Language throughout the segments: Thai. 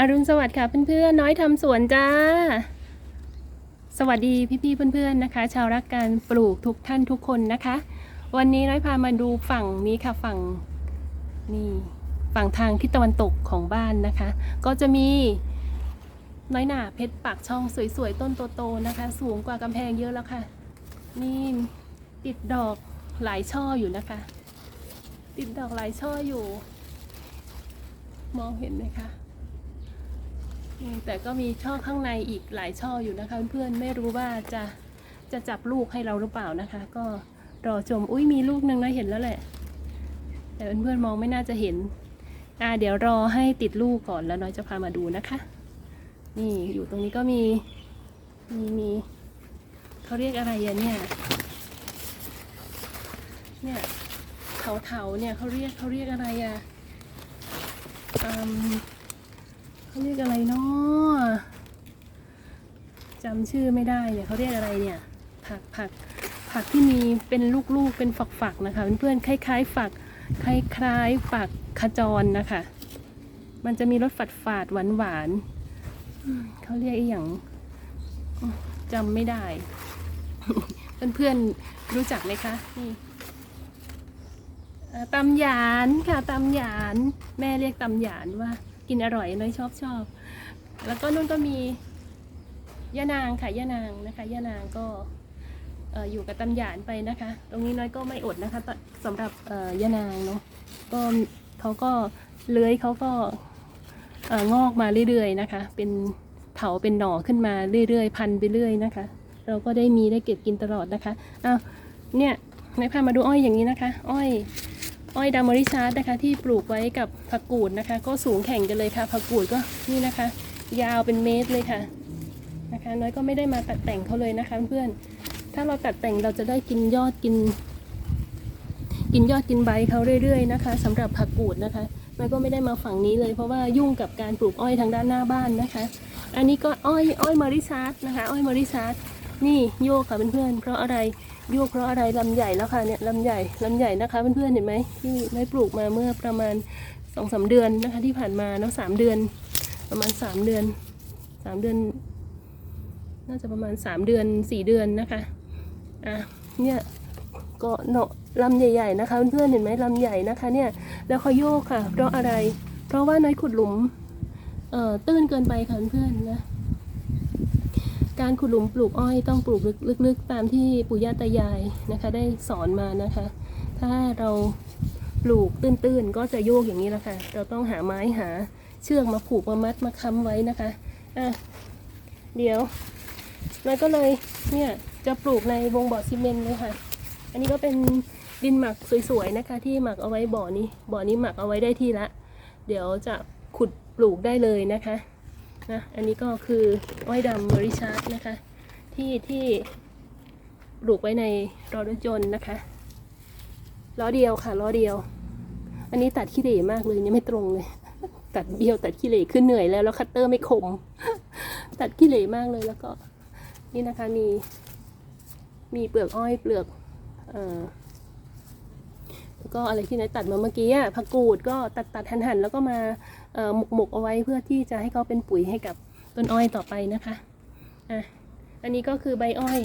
อรุณสวัสดิ์ค่ะเพื่อนๆน้อยทำสวนจ้า สวัสดีพี่ๆเพื่อนๆนะคะ ชาวรักการปลูกทุกท่านทุกคนนะคะ วันนี้น้อยพามาดูฝั่งนี้ค่ะฝั่งนี่ฝั่งทางทิศตะวันตกของบ้านนะคะ ก็จะมีน้อยหนาเพชรปากช่องสวยๆต้นโตๆนะคะ สูงกว่ากำแพงเยอะแล้วค่ะ นี่ติดดอกหลายช่ออยู่นะคะ ติดดอกหลายช่ออยู่ มองเห็นไหมคะ แต่ก็มีช่อข้างในอีกหลายช่ออยู่นะคะ เพื่อนๆไม่รู้ว่าจะจะจับลูกให้เราหรือเปล่านะคะ ก็รอชมอุ้ยมีลูกหนึ่งนะเห็นแล้วแหละ แต่เพื่อนๆมองไม่น่าจะเห็นอ่าเดี๋ยวรอให้ติดลูกก่อนแล้วน้อยจะพามาดูนะคะ นี่อยู่ตรงนี้ก็มีมีมีเขาเรียกอะไรอะเนี่ยเนี่ยเถาเถาเนี่ยเขาเรียกเขาเรียกอะไรอะอืม เขาเรียกอะไรเนาะจำชื่อไม่ได้เนี่ยเขาเรียกอะไรเนี่ย ผักผักผักที่มีเป็นลูกๆเป็นฝักๆนะคะเพื่อนๆคล้ายๆฝักคล้ายๆฝักขจรนะคะ มันจะมีรสฝาดฝาดๆหวานหวานๆเขาเรียกอีอย่างจำไม่ได้ เพื่อนๆรู้จักไหมคะนี่ตำหยานค่ะตำหยาน แม่เรียกตำหยานว่า กินอร่อยน้อยชอบชอบ แล้วก็นู่นก็มีย่านางค่ะย่านางนะคะย่านางก็ออยู่กับตำหยานไปนะคะ ตรงนี้น้อยก็ไม่อดนะคะสำหรับย่านางเนาะก็เขาก็เลื้อยเขาก็องอกมาเรื่อยๆนะคะ เป็นเถาเป็นหน่อขึ้นมาเรื่อยๆ พันไปเรื่อยนะคะ เราก็ได้มีได้เก็บกินตลอดนะคะอ้าวเนี่ยนายพามาดูอ้อยอย่างนี้นะคะ อ้อย อ้อยดามอริชาร์ดนะคะ ที่ปลูกไว้กับผักกูดนะคะ ก็สูงแข่งกันเลยค่ะผักกูดก็นี่นะคะ ยาวเป็นเมตรเลยค่ะนะคะ น้อยก็ไม่ได้มาตัดแต่งเขาเลยนะคะเพื่อนถ้าเราตัดแต่งเราจะได้กินยอดกิน กินยอดกินใบเขาเรื่อยๆนะคะสำหรับผักกูดนะคะน้อยก็ไม่ได้มาฝั่งนี้เลยเพราะว่ายุ่งกับการปลูกอ้อยทางด้านหน้าบ้านนะคะ อันนี้ก็อ้อยอ้อยมอริชาร์ดนะคะ อ้อยมอริชาร์ดนี่โยกค่ะเพื่อนๆเพราะอะไร โยกเพราะอะไรลำใหญ่แล้วค่ะเนี่ยลำใหญ่ลำใหญ่นะคะเพื่อนๆเห็นไหมที่ได้ปลูกมาเมื่อประมาณสองสามเดือนนะคะที่ผ่านมาเนาะสามเดือน ประมาณสามเดือนสามเดือน น่าจะประมาณสามเดือนสี่เดือนนะคะอะเนี่ยก็เนาะลำใหญ่ๆนะคะเพื่อนๆเห็นไหมลำใหญ่นะคะเนี่ยแล้วเขาโยกค่ะ เพราะอะไร เพราะว่าน้อยขุดหลุมเอ่อตื้นเกินไปค่ะเพื่อนๆนะ การขุดหลุมปลูกอ้อยต้องปลูกลึกๆตามที่ปู่ย่าตายายนะคะ ได้สอนมานะคะ ถ้าเราปลูกตื้นๆ ก็จะโยกอย่างนี้แหละค่ะ เราต้องหาไม้หาเชือกมาผูกมามัดมาค้ำไว้นะคะอะเดี๋ยวน้อยก็เลยเนี่ยจะปลูกในวงบ่อซีเมนต์เลยค่ะ อันนี้ก็เป็นดินหมักสวยๆนะคะ ที่หมักเอาไว้บ่อนี้ บ่อนี้หมักเอาไว้ได้ที่ละ เดี๋ยวจะขุดปลูกได้เลยนะคะ นะอันนี้ก็คืออ้อยดำบริชาร์ดนะคะ ที่ที่ปลูกไว้ในรถรถยนต์นะคะล้อเดียวค่ะล้อเดียว อันนี้ตัดขี้เหร่มากเลยเนี่ยไม่ตรงเลย ตัดเดียวตัดขี้เหร่ขึ้นเหนื่อยแล้วแล้วคัตเตอร์ไม่คม ตัดขี้เหร่มากเลยแล้วก็ นี่นะคะมีมีเปลือกอ้อยเปลือก เอ่อ แล้วก็อะไรที่นายตัดมาเมื่อกี้ผักกูดก็ตัดตัดหั่นหั่นแล้วก็มาหมกหมกเอาไว้เพื่อที่จะให้เขาเป็นปุ๋ยให้กับต้นอ้อยต่อไปนะคะอะอันนี้ก็คือใบอ้อย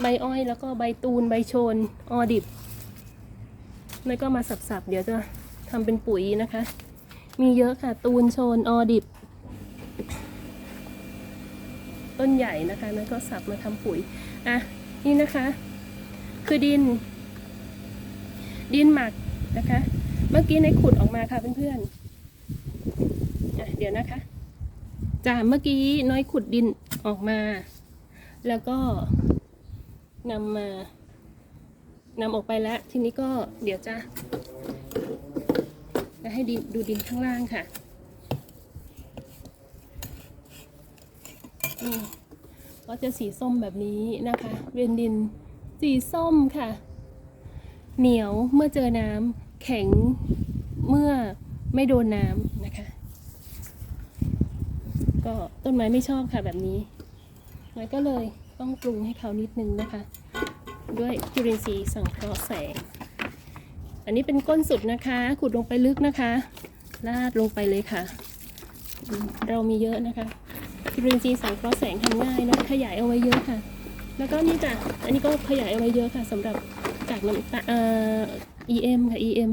ใบอ้อยแล้วก็ใบตูนใบโชนออดิบแล้วก็มาสับๆ เดี๋ยวจะทำเป็นปุ๋ยนะคะ มีเยอะค่ะตูนโชนออดิบ ต้นใหญ่นะคะแล้วก็สับมาทำปุ๋ยอะนี่นะคะ คือดิน ดินหมักนะคะ เมื่อกี้ในขุดออกมาค่ะเพื่อนๆเดี๋ยวนะคะจ้าเมื่อกี้น้อยขุดดินออกมา แล้วก็นำมานำออกไปแล้ว ทีนี้ก็เดี๋ยวจะจะให้ดินดูดินข้างล่างค่ะก็จะสีส้มแบบนี้นะคะ เป็นดินสีส้มค่ะ เหนียวเมื่อเจอน้ำแข็งเมื่อไม่โดนน้ำนะคะ ก็ต้นไม้ไม่ชอบค่ะแบบนี้น้อยก็เลยต้องปรุงให้เขานิดนึงนะคะ ด้วยจุลินทรีย์สังเคราะห์แสง อันนี้เป็นก้นสุดนะคะ ขุดลงไปลึกนะคะลาดลงไปเลยค่ะ เรามีเยอะนะคะจุลินทรีย์สังเคราะห์แสงทำง่ายนะขยายเอาไว้เยอะค่ะ แล้วก็นี่จ้ะอันนี้ก็ขยายเอาไว้เยอะค่ะสำหรับ กากน้ำตาเอ่อ EM ค่ะ EM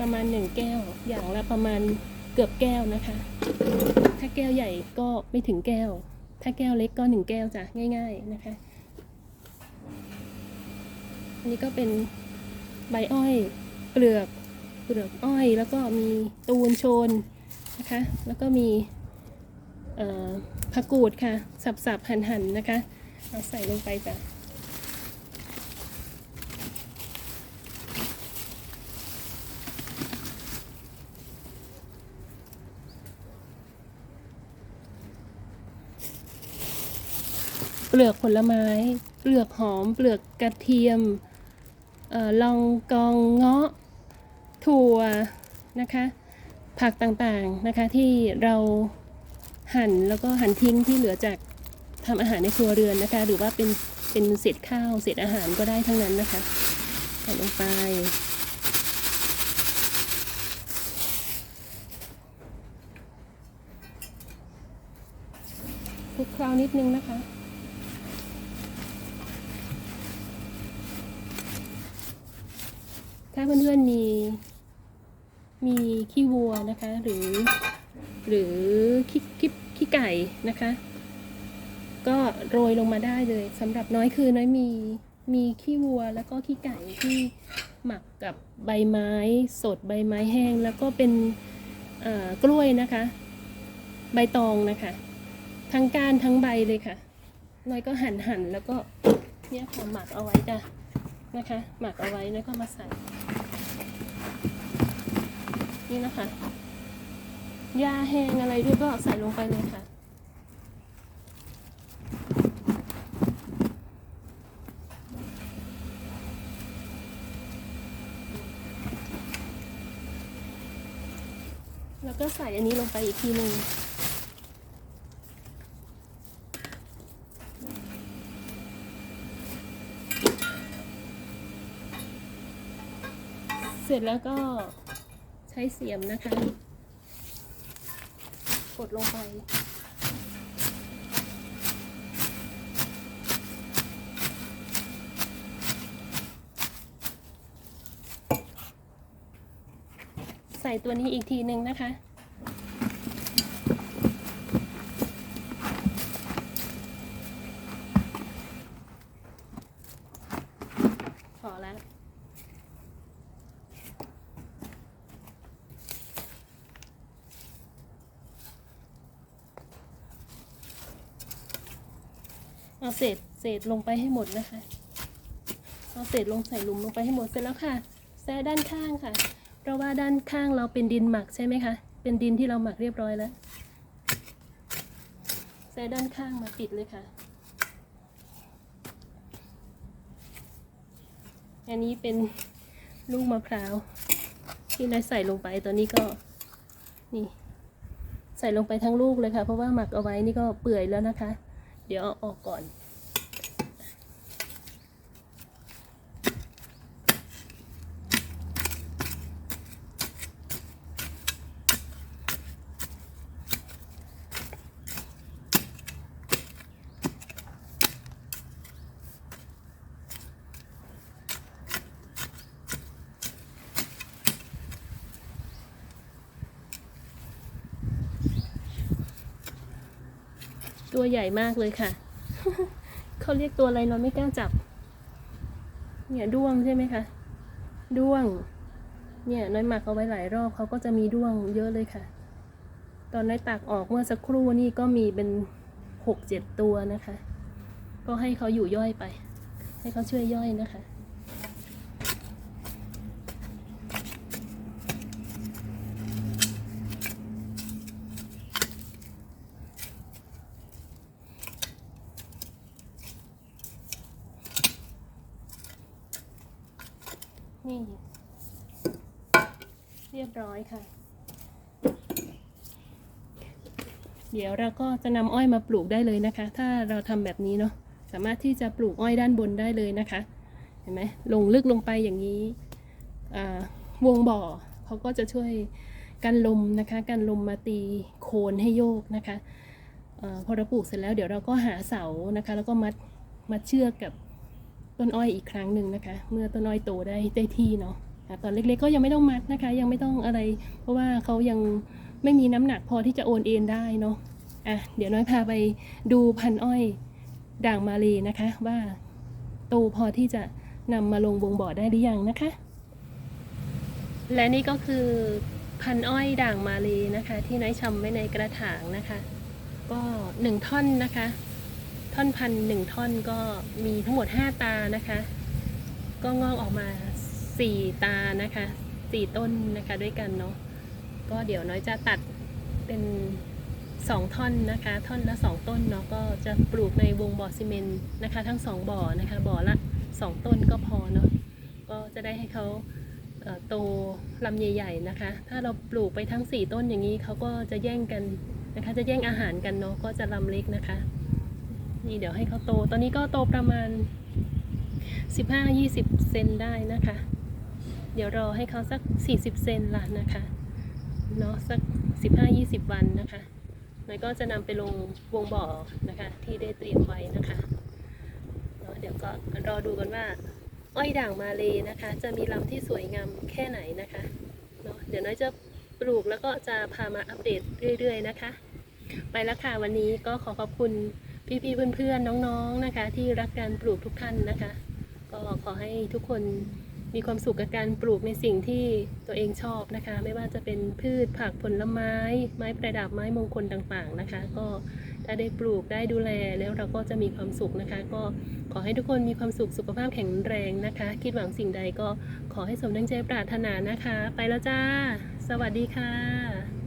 ประมาณหนึ่งแก้ว อย่างละประมาณเกือบแก้วนะคะ ถ้าแก้วใหญ่ก็ไม่ถึงแก้ว ถ้าแก้วเล็กก็หนึ่งแก้วจ้ะง่าย ๆนะคะอันนี้ก็เป็นใบอ้อยเปลือกเปลือกอ้อย แล้วก็มีตูนโชนนะคะ แล้วก็มี ผักกูดค่ะ สับๆ หั่นๆ นะคะ เอาใส่ลงไปจ้ะเปลือกผลไม้ เปลือกหอม เปลือกกระเทียมออลองกองเงาะ ถั่วนะคะ ผักต่างๆนะคะที่เรา หั่นแล้วก็หั่นทิ้งที่เหลือจากทำอาหารในครัวเรือนนะคะ หรือว่าเป็นเป็นเศษข้าวเศษอาหารก็ได้ทั้งนั้นนะคะใส่ลงไป คลุกเคล้านิดนึงนะคะถ้าเพื่อนๆมีมีขี้วัวนะคะ หรือ หรือขี้ขี้ขี้ ไก่นะคะ ก็โรยลงมาได้เลยสำหรับน้อยคือน้อยมีมีขี้วัวแล้วก็ขี้ไก่ที่หมักกับใบไม้สดใบไม้แห้ง แล้วก็เป็นกล้วยนะคะ ใบตองนะคะ ทั้งก้านทั้งใบเลยค่ะ น้อยก็หั่นหั่นแล้วก็เนี่ยค่ะหมักเอาไว้จ้ะนะคะ หมักเอาไว้แล้วก็มาใส่นี่นะคะ ยาแห้งอะไรด้วยก็ใส่ลงไปเลยค่ะ แล้วก็ใส่อันนี้ลงไปอีกทีหนึ่งเสร็จแล้วก็ใช้เสียมนะคะ ดลงไป ใส่ตัวนี้อีกทีหนึ่งนะคะ เอาเศษเศษลงไปให้หมดนะคะ เอาเศษลงใส่หลุมลงไปให้หมดเสร็จแล้วค่ะ แซะด้านข้างค่ะ เพราะว่าด้านข้างเราเป็นดินหมักใช่ไหมคะ เป็นดินที่เราหมักเรียบร้อยแล้ว แซะด้านข้างมาปิดเลยค่ะ อันนี้เป็นลูกมะพร้าวที่นายใส่ลงไปตอนนี้ก็นี่ใส่ลงไปทั้งลูกเลยค่ะ เพราะว่าหมักเอาไว้นี่ก็เปื่อยแล้วนะคะ เดี๋ยวเอาออกก่อน ตัวใหญ่มากเลยค่ะ เขาเรียกตัวอะไรเราไม่กล้าจับ เนี่ยด้วงใช่ไหมคะ ด้วง เนี่ยน้อยหมักเอาไว้หลายรอบเขาก็จะมีด้วงเยอะเลยค่ะ ตอนน้อยตักออกเมื่อสักครู่นี่ก็มีเป็นหกเจ็ดตัวนะคะ ก็ให้เขาอยู่ย่อยไป ให้เขาช่วยย่อยนะคะ นี่ เร้อยค่ะ เดี๋ยวเราก็จะนำอ้อยมาปลูกได้เลยนะคะ ถ้าเราทำแบบนี้เนาะสามารถที่จะปลูกอ้อยด้านบนได้เลยนะคะ เห็นไหมลงลึกลงไปอย่างนี้วงบ่อเขาก็จะช่วยกันลมนะคะกันลมมาตีโคนให้โยกนะคะอพอเราปลูกเสร็จแล้วเดี๋ยวเราก็หาเสานะคะ แล้วก็มัดมัดเชือกกับต้นอ้อยอีกครั้งหนึ่งนะคะ เมื่อต้นอ้อยโตได้ได้ที่เนาะ ตอนเล็กๆก็ยังไม่ต้องมัดนะคะ ยังไม่ต้องอะไร เพราะว่าเขายังไม่มีน้ำหนักพอที่จะโอนเอ็นได้เนาะอะเดี๋ยวน้อยพาไปดูพันอ้อยด่างมาลยนะคะ ว่าโตพอที่จะนำมาลงวงบ่อได้หรือยังนะคะ และนี่ก็คือพันอ้อยด่างมาลยนะคะ ที่น้อยชำไว้ในกระถางนะคะ ก็หนึ่งท่อนนะคะ ท่อนพันหนึ่งท่อนก็มีทั้งหมด5ตานะคะ ก็งอกออกมา 4ตานะคะสี่ต้นนะคะด้วยกันเนาะก็เดี๋ยวน้อยจะตัดเป็น2ท่อนนะคะ ท่อนละ2ต้นเนาะก็จะปลูกในวงบ่อซีเมนต์นะคะ ทั้ง2บ่อนะคะบ่อละ2ต้นก็พอเนาะก็จะได้ให้เขาโตลำใหญ่ๆนะคะ ถ้าเราปลูกไปทั้ง 4 ต้นอย่างนี้เขาก็จะแย่งกันนะคะ จะแย่งอาหารกันเนาะก็จะลำเล็กนะคะ นี่เดี๋ยวให้เขาโต ตอนนี้ก็โตประมาณ 15-20 เซนได้นะคะ ดี๋ยวรอให้เขาสัก 40 เซนละนะคะเนาะสัก 15-20 วันนะคะแล้วก็จะนำไปลงวงบ่อนะคะ ที่ได้เตรียมไว้นะคะเนาะเดี๋ยวก็รอดูกันว่า อ้อยด่างมาเลยนะคะ จะมีลำที่สวยงามแค่ไหนนะคะเนาะเดี๋ยวน้อยจะปลูกแล้วก็จะพามาอัปเดตเรื่อย ๆ นะคะ ไปแล้วค่ะวันนี้ก็ขอขอบคุณพี่ๆเพื่อนๆน้องๆนะคะ ที่รักการปลูกทุกท่านนะคะ ก็ขอให้ทุกคน มีความสุขกับการปลูกในสิ่งที่ตัวเองชอบนะคะ ไม่ว่าจะเป็นพืชผักผลไม้ ไม้ประดับไม้มงคลต่างๆนะคะ ก็ถ้าได้ปลูกได้ดูแลแล้วเราก็จะมีความสุขนะคะ ก็ขอให้ทุกคนมีความสุขสุขภาพแข็งแรงนะคะ คิดหวังสิ่งใดก็ขอให้สมดังใจปรารถนานะคะ ไปแล้วจ้า สวัสดีค่ะ